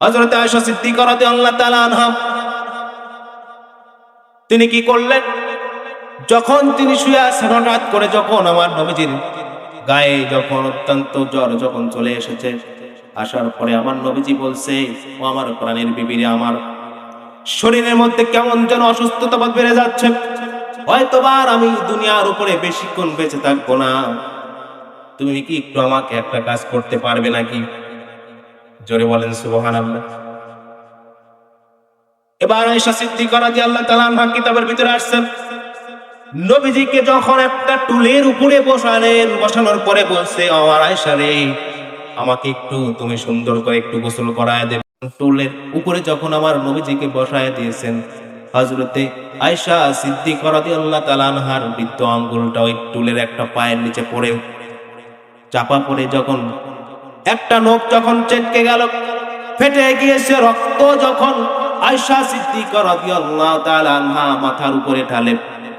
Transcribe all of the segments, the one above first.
হযরত আয়েশা সিদ্দিকা রাদিয়াল্লাহু তাআলা আনহা, তিনি কি করলেন? যখন তিনি শুয়ে আছেন, হঠাৎ করে যখন আমার নবীজির গায়ে যখন অত্যন্ত জ্বর যখন চলে এসেছে, আসার পরে আমার নবীজি বলছে, ও আমার প্রাণের বিবিরে, আমার শরীরের মধ্যে কেমন যেন অসুস্থতা বেড়ে যাচ্ছে। হয়তোবার আমি দুনিয়ার উপরে বেশিক্ষণ বেঁচে থাকব না। তুমি কি একটু আমাকে একটা কাজ করতে পারবে নাকি? জোরে বলেন, সুবহানাল্লাহ। এবার আয়েশা সিদ্দিকা রাদিয়াল্লাহু তাআলা আনহা কিতাবের ভিতরে আসছেন। নবীজিকে যখন একটা টুলের উপরে বসালেন, বসানোর পরে বলছে আমার আয়েশা রে, আমাকে একটু তুমি সুন্দর করে একটু গোসল করায় দেবে টুলের উপরে যখন আমার নবীজিকে বসায় দিয়েছেন, হযরতে আয়েশা সিদ্দিকা রাদিয়াল্লাহু তাআলা আনহার বৃদ্ধ আঙ্গুলটা ওই টুলের একটা পায়ের নিচে পড়ে, চাপা পড়ে যখন একটা নখ যখন চেটকে গেল, ফেটে গিয়েছে রক্ত যখন আয়সা সিদ্দিকা মাথার উপরে ঢালে,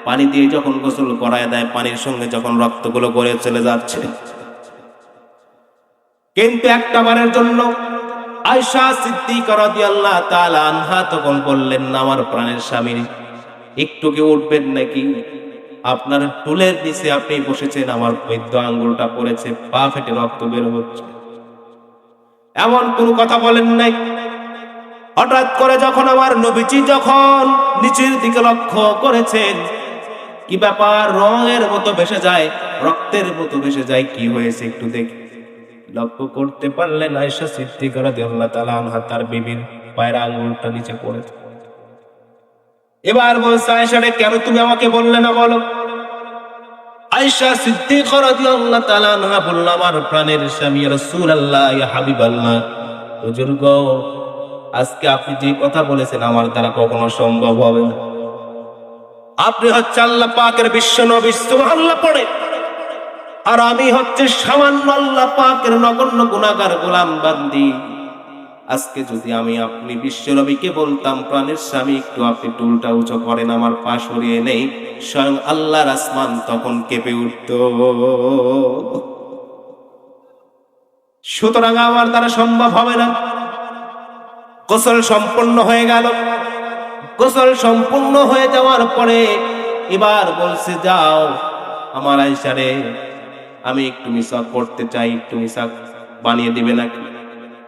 পানি দিয়ে যখন গোসল করায় দেয়, পানির সঙ্গে যখন রক্তগুলো গড়ে চলে যাচ্ছে। কিন্তু একটা বারের জন্য আয়সা সিদ্দিকা রাদিয়াল্লাহু তাআলা আনহা তখন বললেন, না, আমার প্রাণের স্বামী একটু কি উঠবেন নাকি? আপনার টুলের নিচে আপনি বসেছেন, আমার বৈদ্য আঙ্গুলটা পড়েছে, পা ফেটে রক্ত বের হচ্ছে। এমন কোনো কথা বলেন নাই। হঠাৎ করে যখন আমার নবীজি যখন নিচের দিকে লক্ষ্য করেছেন, কি ব্যাপার? রঙের মতো ভেসে যায়, রক্তের মতো ভেসে যায়, কি হয়েছে একটু দেখি। লক্ষ্য করতে পারলেন আয়সা সিদ্দিকা রাদিয়াল্লাহু তাআলা আনহা তার বিবির পায়ের আঙ্গুলটা নিচে পড়েছে। এবার বলছে আয়সা রে, কেন তুমি আমাকে বললে না বলো? আয়সা সিদ্দিকা রাদিয়াল্লাহু তাআলা আনহা বলল, আমার প্রাণের স্বামী রাসূলুল্লাহ ইয়া হাবিবাল্লাহ হুজুর গো, আজকে আপনি যে কথা বলেছেন আমার দ্বারা কখনো সম্ভব হবে না। আপনি হচ্ছে আল্লাহ পাকের বিশ্ব নবী সুবহানাল্লাহ পড়ে। আর আমি হচ্ছে সামান্য আল্লাহ পাকের নগণ্য গুনাহগার গোলাম বান্দি। আজকে যদি আমি আপনি বিশ্ব নবীকে বলতাম, প্রাণের স্বামী, একটু আপনি টুলটা উঁচু করেন, আমার পা সরিয়ে নেই। স্বয়ং আল্লাহর আসমান তখন কেঁপে উঠত। সুতরাং আমার দ্বারা সম্ভব হবে না। গোসল সম্পূর্ণ হয়ে গেল। গোসল সম্পূর্ণ হয়ে যাওয়ার পরে এবার বলছে, যাও, আমার আইসারে আমি একটু মিসাক করতে চাই, একটু মিশাক বানিয়ে দিবে নাকি?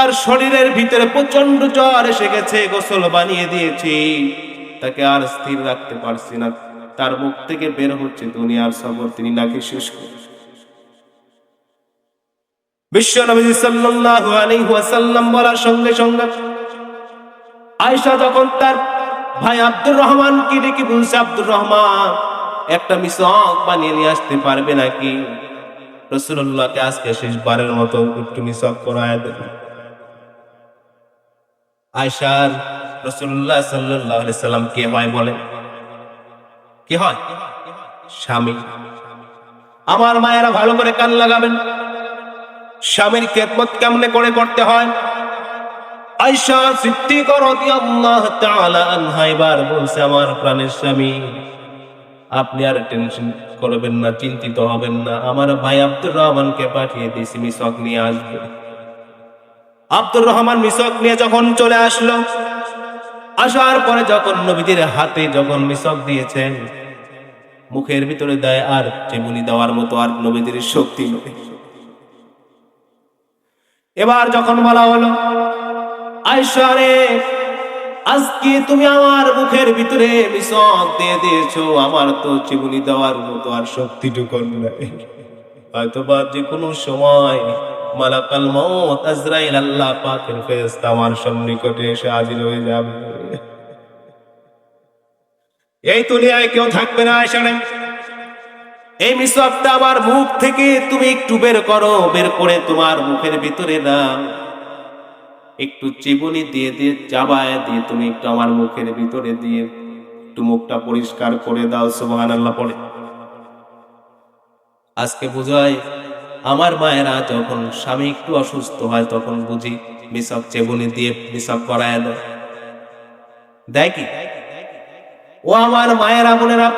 তার শরীরের ভিতরে প্রচণ্ড জ্বর এসে গেছে, গোসল বানিয়ে দিয়েছি। তাকে আর স্থির রাখতে পারছি না। তার মুখ থেকে বের হচ্ছে দুনিয়ার সবর, তিনি নাকি যখন তার ভাই আব্দুর রহমান কি একটা বানিয়ে নিয়ে আসতে পারবে নাকি? আজকে শেষবারের মতো একটু করায় আয়সার রসুল্লাহ সাল্লাহ সাল্লাম কে হয় বলে? কে হয়? স্বামী। আমার মায়েরা ভালো করে কান লাগাবেন। স্বামীর খেদমত কেমনে করে করতে হয়? আয়সা সিদ্দিকা রাদিয়াল্লাহু তাআলা এবার বলছে, আমার প্রাণের স্বামী, আপনি আর টেনশন করবেন না, চিন্তিত হবেন না। আমার ভাই আব্দুর রহমানকে পাঠিয়ে দিয়েছি মিসক নিয়ে আসবে। আব্দুর রহমান মিসক নিয়ে যখন চলে আসলো, আসার পরে যখন নবীদের হাতে যখন মিসক দিয়েছেন, মুখের ভিতরে দেয় আর চেমুনি দেওয়ার মতো আর নবীদের শক্তি এবার যখন বলা হলো আয়সা রে, আজকে তুমি আমার মুখের ভিতরে মিশক দিয়ে দিয়েছ, আমার তো চিবুনি দেওয়ার মতো আর শক্তিটুকু নাই। হয়তো বা যে কোনো সময় মালাকাল মত আজরাইল আল্লাহ পাকের ফেরেশতা আমার সন্নিকটে এসে হাজির হয়ে যাবে। এই দুনিয়ায় কেউ থাকবে না রে এই মিসকটা আমার মুখ থেকে তুমি একটু বের করো, বের করে তোমার মুখের ভিতরে না একটু চিবুনি দিয়ে দিয়ে, চাবায় দিয়ে তুমি একটু আমার মুখের ভিতরে দিয়ে একটু মুখটা পরিষ্কার করে দাও সুবহান আল্লাহ পড়ে আজকে বুঝায় আমার মায়েরা যখন স্বামী একটু অসুস্থ হয়, তখন বুঝি মিশক চেবুনি দিয়ে মিশক করায় দেয়। দেয় কি? ও আমার মায়েরা বোনেরা,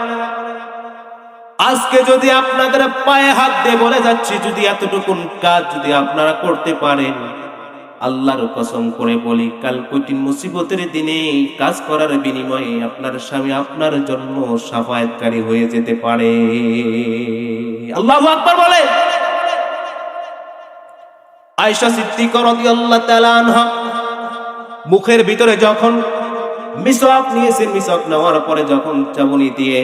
আজকে যদি আপনাদের পায়ে হাত দিয়ে বলে যাচ্ছি, যদি এতটুকুন কাজ যদি আপনারা করতে পারেন, আল্লাহর কসম করে বলি, কাল কঠিন মুসিবতের দিনে কাজ করার বিনিময়ে আপনার স্বামী আপনার জন্য সাফায়াতকারী হয়ে যেতে পারে। আল্লাহ আকবার বলে! আয়েশা সিদ্দিকা মুখের ভিতরে যখন মিসওয়াক নিয়েছেন মিসওয়াক নেওয়ার পরে যখন চাবনি দিয়ে,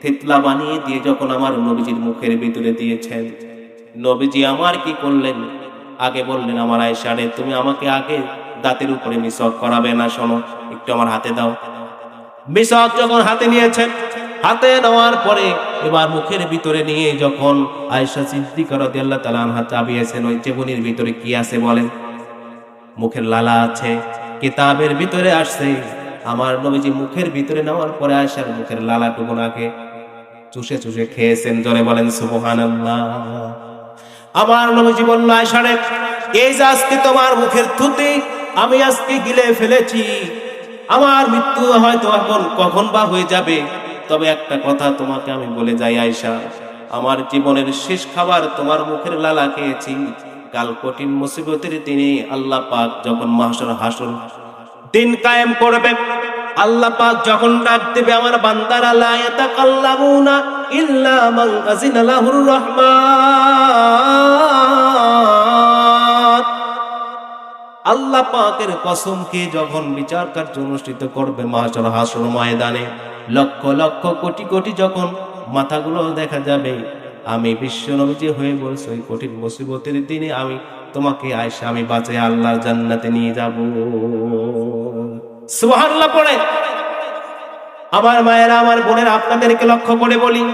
থেতলা বানিয়ে দিয়ে যখন আমার নবীজির মুখের ভিতরে দিয়েছেন, নবীজি আমার কি করলেন? আগে বললেন, আমার আয়েশা রে, তুমি আমাকে আগে দাঁতের উপরে মিসওয়াক করাবে না, শোনো, একটু আমার হাতে দাও। মিসওয়াক যখন হাতে নিয়েছেন হাতে নেওয়ার পরে এবার মুখের ভিতরে নিয়ে যখন আয়েশা সিদ্দিকা তাআলা আনহা চাবিয়েছেন, ওই চেবুনির ভিতরে কি আছে বলেন? মুখের লালা আছে, কিতাবের ভিতরে আসছে। আমার নবীজি মুখের ভিতরে নেওয়ার পরে আয়েশার মুখের লালা টুকুনাকে চুষে চুষে খেয়েছেন জনে বলেন, সুবহানাল্লাহ। আমার নবীজি বলল, আয়েশা রে, এই যে আজকে তোমার মুখের থুতি, আমি আজকে গিলে ফেলেছি। আমার মৃত্যু হয়তো এখন কখন বা হয়ে যাবে? তবে একটা কথা তোমাকে আমি বলে যাই আয়সা আমার জীবনের শেষ খাবার তোমার মুখের লালা খেয়েছি। কাল কঠিন মুসিবতের দিনে আল্লাহ পাক যখন মাহসর হাসর দিন কায়েম করবে, আল্লাহ পাক যখন ডাক দেবে, আমার বান্দারা, লা ইয়াতাকাল্লামুনা ইল্লা মান আযিনা লাহুর রহমান। আল্লাহ পাকের কসমকে যখন বিচার কার্য অনুষ্ঠিত করবে মাহসর হাসর ময়দানে লক্ষ লক্ষ কোটি কোটি যখন মাথাগুলো দেখা যাবে, আমি বিশ্ব নবীজি হয়ে বলছি, ওই কঠিন মুসিবতের দিনে আমি তোমাকে আয়সা আমি বাঁচে আল্লাহর জান্নাতে নিয়ে যাব। সুবহানাল্লাহ পড়ে। আমার মায়েরা, আমার বোনের, আপনাদেরকে লক্ষ্য করে বলি,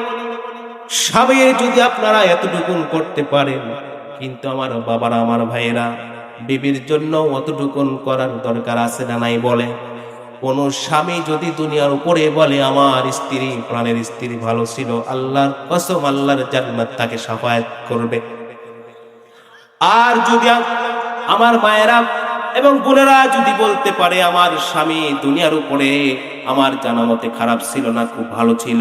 স্বামীর যদি আপনারা এতটুকু করতে পারেন, কিন্তু আমার বাবারা, আমার ভাইয়েরা, বিবির জন্য অতটুকুন করার দরকার আছে না নাই বলে। কোন স্বামী যদি দুনিয়ার উপরে বলে, আমার স্ত্রী, প্রাণের স্ত্রী ভালো ছিল, আল্লাহর কসম, আল্লাহর জান্নাত তাকে সাফায়াত করবে। আর যদি আমার মায়েরা এবং বোনেরা যদি বলতে পারে, আমার স্বামী দুনিয়ার উপরে আমার জানামতে খারাপ ছিল না, খুব ভালো ছিল।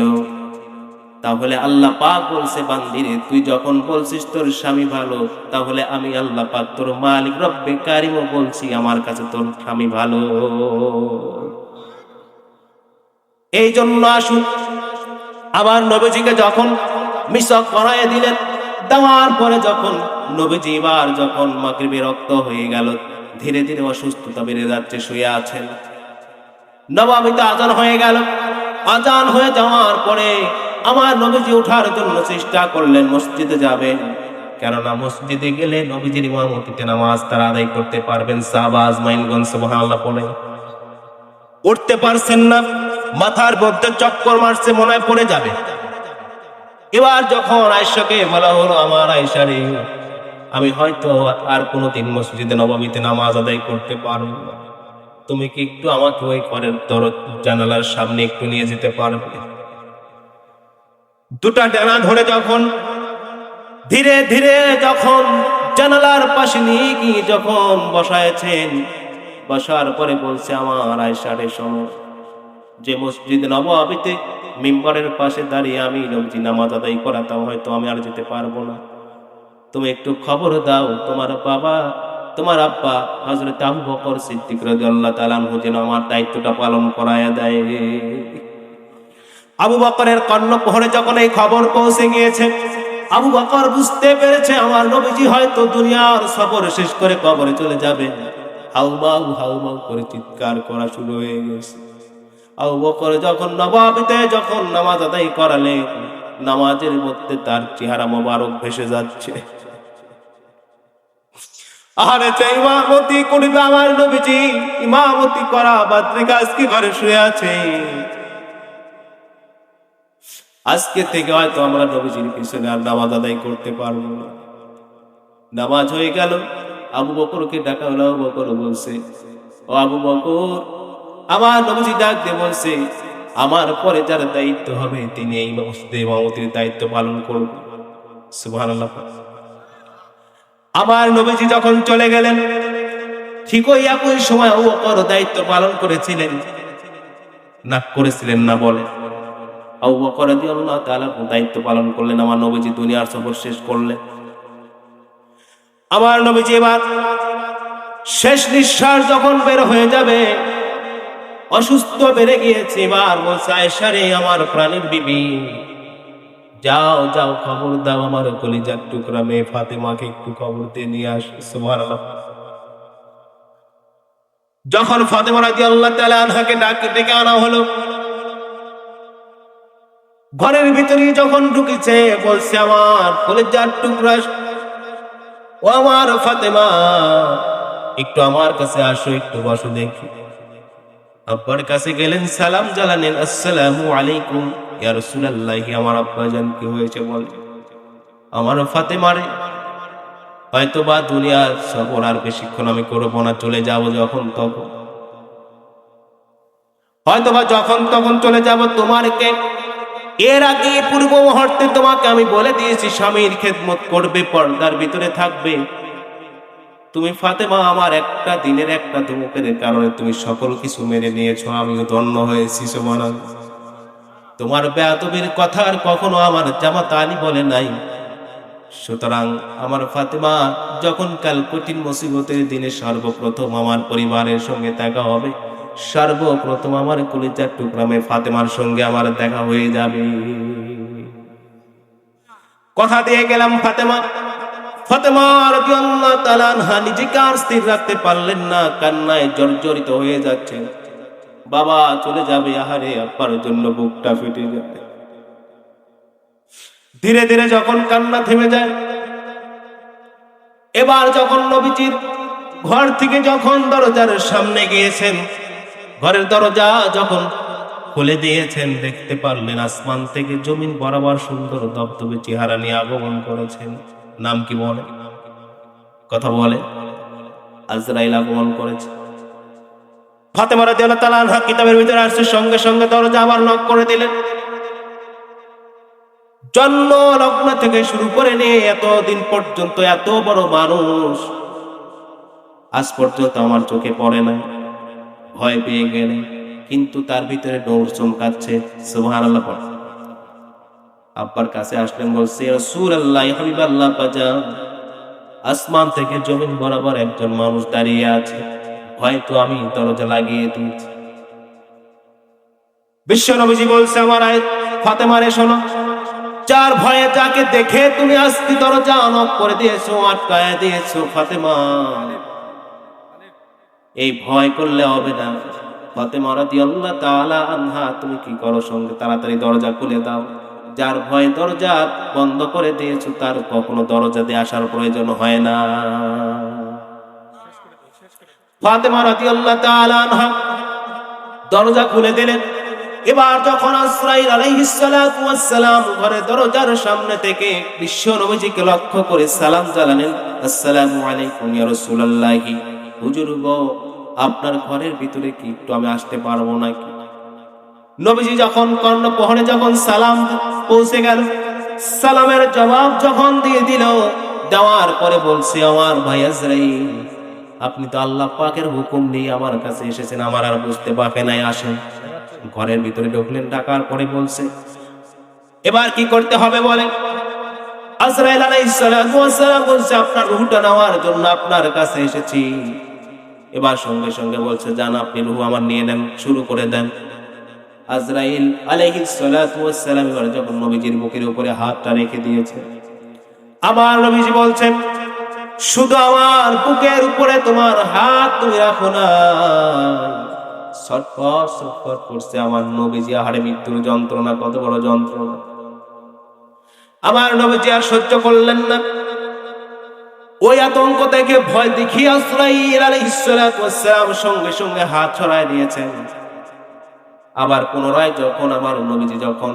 তাহলে আল্লাহ পাক বলছে বান্দিরে তুই যখন বলছিস তোর স্বামী ভালো, তাহলে আমি আল্লাহ পাক তোর মালিক, রব্বে কারিমও বলছি, আমার কাছে তোর স্বামী ভালো। এই জন্য আসুন, আবার নবীজিকে যখন মিশক করায় দিলেন, দেওয়ার পরে যখন নবীজি এবার যখন মাগরিবে রক্ত হয়ে গেল, ধীরে ধীরে অসুস্থতা বেড়ে যাচ্ছে, শুয়ে আছেন। নবাবিতে আজান হয়ে গেল। আজান হয়ে যাওয়ার পরে আমার নবীজি ওঠার জন্য চেষ্টা করলেন, মসজিদে যাবেন। কেননা মসজিদে গেলে নবীজির ইমামতিতে নামাজ তারা আদায় করতে পারবেন সাহবাজ মাইনগঞ্জ সুবহানাল্লাহ পড়ে উঠতে পারছেন না, মাথার মধ্যে চক্কর মারছে, মনে হয় পড়ে যাবে। এবার যখন আয়সাকে বলা হলো, আমার আয়সা রে, আমি হয়তো আর কোনোদিন মসজিদে নবমীতে নামাজ আদায় করতে পারব তুমি কি একটু আমাকে ওই ঘরের দর জানালার সামনে একটু নিয়ে যেতে পারবে? দুটা ডানা ধরে যখন, ধীরে ধীরে যখন জানালার পাশে নিয়ে গিয়ে যখন বসায়ছেন, বসার পরে বলছে আমার আয়সারে শোনো, যে মসজিদ নব নবাবিতে মিম্বরের পাশে দাঁড়িয়ে আমি নবজি নামাজ আদায় করাতাম, হয়তো আমি আর যেতে পারব না। তুমি একটু খবর দাও, তোমার বাবা, তোমার আব্বা হজরত আবু বকর সিদ্দিক রাদিয়াল্লাহু তাআলা আনহু যেন আমার দায়িত্বটা পালন করায়া দেয়। আবু বকরের কর্ণপহরে যখন এই খবর পৌঁছে গিয়েছে, আবু বকর বুঝতে পেরেছে আমার নবীজি হয়তো দুনিয়ার সফর শেষ করে কবরে চলে যাবে। হাউমাউ হাউমাউ করে চিৎকার করা শুরু হয়ে গেছে। আবু বকর যখন নবাবিতে যখন নামাজ আদায় করালে নামাজের মধ্যে তার চেহারা মোবারক ভেসে যাচ্ছে। আরে ইমামতি করবে আমার নবীজি, ইমামতি করা বাদ্রিকাজ কি ঘরে শুয়ে আছে। আজকে থেকে হয়তো আমরা নবীজির পিছনে আর নামাজ আদায় করতে পারব না। নামাজ হয়ে গেল, আবু বকরকে ডাকা হলো, আবু বকর বলছে, ও আবু বকর, আমার নবীজি ডাক দিয়ে বলছে, আমার পরে যার দায়িত্ব হবে, তিনি এই ইমামতির দায়িত্ব পালন করবেন। সুবহানাল্লাহ। আমার নবীজি যখন চলে গেলেন, ঠিক ওই একই সময় ও দায়িত্ব পালন করেছিলেন। না করেছিলেন না বলে আবু বকর রাদিয়াল্লাহু তাআলা দায়িত্ব পালন করলেন, আমার নবীজি দুনিয়ার সফর শেষ করলেন। আমার নবীজি এবার শেষ নিঃশ্বাস যখন বের হয়ে যাবে, অসুস্থ বেড়ে গিয়েছে, এবার বলছে, আয়েশা আমার প্রাণের বিবি, যাও যাও, খবর দাও, আমার কলিজার টুকরা মেয়ে ফাতেমাকে একটু খবর দিয়ে নিয়ে আস, সুবহানাল্লাহ। যখন ফাতেমা রাদিয়াল্লাহু তাআলা আনহাকে ডাক ডেকে আনা হলো ঘরের ভিতরে যখন ঢুকেছে, বলছে আমার কলেজার টুকরা, ও আমার ফাতেমা, একটু আমার কাছে আসো, একটু বসো দেখি। আব্বার কাছে গেলেন, সালাম জানালেন আসসালামু আলাইকুম, ইয়া রাসূলুল্লাহি। আমার আব্বা জান, কি হয়েছে বল? আমার ফাতেমারে হয়তো বা দুনিয়ার সফর আর বেশিক্ষণ আমি করব না, চলে যাব যখন তখন। হয়তো বা যখন তখন চলে যাব, তোমার কে এর আগে পূর্ব মুহূর্তে তোমাকে আমি বলে দিয়েছি, স্বামীর খেদমত করবে, পর্দার ভিতরে থাকবে। তুমি ফাতেমা, আমার একটা দিনের একটা ধমকের কারণে তুমি সকল কিছু মেনে নিয়েছো, আমিও ধন্য হয়েছি সোমানা তোমার বেয়াদবির কথা আর কখনো আমার জামা তানি বলে নাই। সুতরাং আমার ফাতেমা, যখন কাল কঠিন মুসিবতের দিনে সর্বপ্রথম আমার পরিবারের সঙ্গে দেখা হবে সর্বপ্রথম আমার কলিজার টুকরামে ফাতেমার সঙ্গে আমার দেখা হয়ে যাবে। কথা দিয়ে গেলাম ফাতেমা। ফাতেমা রাদিয়াল্লাহু তাআলা আনহা নিজেকে আর স্থির রাখতে পারলেন না, কান্নায় জর্জরিত হয়ে যাচ্ছেন। বাবা চলে যাবে জন্য বুকটা ফেটে ধীরে ধীরে যখন কান্না থেমে যায়, এবার যখন নবীজির ঘর থেকে যখন দরজার সামনে গিয়েছেন ঘরের দরজা যখন খুলে দিয়েছেন, দেখতে পারলেন আসমান থেকে জমিন বরাবর সুন্দর দবদবে চেহারা নিয়ে আগমন করেছেন। নাম কি বলে? কথা বলে। আজরাইল আগমন করেছে। ফাতেমা রাদিয়াল্লাহু তাআলা আনহা কিতাবের ভিতরে আসছে, সঙ্গে সঙ্গে দরজা আবার নক করে দিলেন। জন্ম লগ্ন থেকে শুরু করে নিয়ে এতদিন পর্যন্ত এত বড় মানুষ, আজ পর্যন্ত আমার চোখে পড়ে না ভয় পেয়ে গেলে কিন্তু তার ভিতরে ডোর চমকাচ্ছে, সুবহানাল্লাহ পড়ে। আব্বার কাছে আসলেন, বলছে রসুল আল্লাহ হাবিব আল্লাহ আসমান থেকে জমিন বরাবর একজন মানুষ দাঁড়িয়ে আছে। হয়তো আমি দরজা লাগিয়ে দিয়েছি। বিশ্ব নবীজি বলছে, আমার আয় ফাতেমারে শোনো। যার ভয়ে যাকে দেখে তুমি আস্তি দরজা অনক করে দিয়েছ, আটকায় দিয়েছ, ফাতেমা এই ভয় করলে হবে না। ফাতেমা রাদিয়াল্লাহু তাআলা আনহা, তুমি কি করো সঙ্গে? তাড়াতাড়ি দরজা খুলে দাও। যার ভয় দরজা বন্ধ করে দিয়েছ, তার কখনো দরজা দিয়ে আসার প্রয়োজন হয় না। দরজা খুলে দিলেন। এবার যখন আসরাইল আলাইহিস সালাম ঘরে দরজার সামনে থেকে বিশ্ব নবীজিকে লক্ষ্য করে সালাম জানালেন, আসসালামু আলাইকুম ইয়া হুজুর গো আপনার ঘরের ভিতরে কি একটু আমি আসতে পারব নাকি? নবীজি যখন কর্ণপহরে যখন সালাম পৌঁছে গেল, সালামের জবাব যখন দিয়ে দিল, দেওয়ার পরে বলছে, আমার ভাই আপনি তো আল্লাহ পাকের হুকুম নিয়ে আমার কাছে এসেছেন, আমার আর বুঝতে বাকি নাই, আসেন। ঘরের ভিতরে ঢুকলেন, ডাকার পরে বলছে, এবার কি করতে হবে বলেন? আজরাইল আলাইহিস বলছে, আপনার রূহটা নেওয়ার জন্য আপনার কাছে এসেছি। এবার সঙ্গে সঙ্গে বলছে যান আপনি রুহু আমার নিয়ে নেন, শুরু করে দেন। আজরাইল আলাইহিস সালাতু এবার যখন নবীজির বুকের উপরে হাতটা রেখে দিয়েছে, আবার নবীজি বলছেন, শুধু আমার বুকের উপরে তোমার হাত তুমি রাখো না। ছটফট ছটফট করছে আমার নবীজি, আহারে মৃত্যুর যন্ত্রণা, কত বড় যন্ত্রণা। আমার নবীজি আর সহ্য করলেন না। ওই আতঙ্ক থেকে ভয় দেখিয়ে সঙ্গে সঙ্গে হাত ছড়ায় দিয়েছেন আবার পুনরায় যখন আমার নবীজি যখন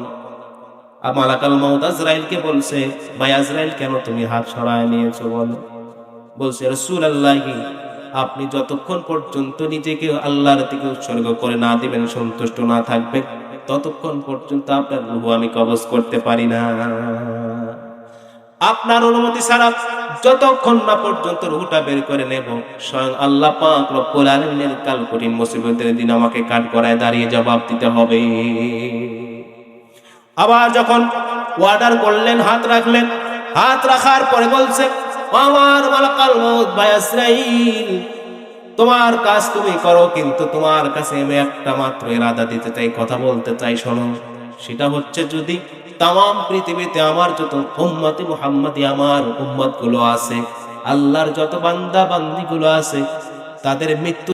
মালাকাল মাউদ আজরাইলকে বলছে, ভাই আজরাইল, কেন তুমি হাত ছড়ায় নিয়েছো বলো? বলছে রসুল আপনি যতক্ষণ পর্যন্ত নিজেকে আল্লাহর দিকে উৎসর্গ করে না দিবেন, সন্তুষ্ট না থাকবে ততক্ষণ পর্যন্ত আপনার আমি কবজ করতে পারি না। আপনার অনুমতি ছাড়া যতক্ষণ না পর্যন্ত রুহটা বের করে নেব, স্বয়ং আল্লাহ পাক রব্বুল আলামিনের কাল কঠিন মুসিবতের দিন আমাকে কাট করায় দাঁড়িয়ে জবাব দিতে হবে। আবার যখন ওয়ার্ডার করলেন, হাত রাখলেন, হাত রাখার পরে বলছে, আমার মালাকাল মউত ভাই ইসরাইল, তোমার কাজ তুমি করো, কিন্তু তোমার কাছে আমি একটা মাত্র ইরাদা দিতে চাই, কথা বলতে চাই, শোনো। সেটা হচ্ছে যদি তাম পৃথিবীতে আমার যত উম্মতি, মুহাম্মাদি আমার উম্মতগুলো আছে, আল্লাহর যত বান্দা গুলো আছে, তাদের মৃত্যু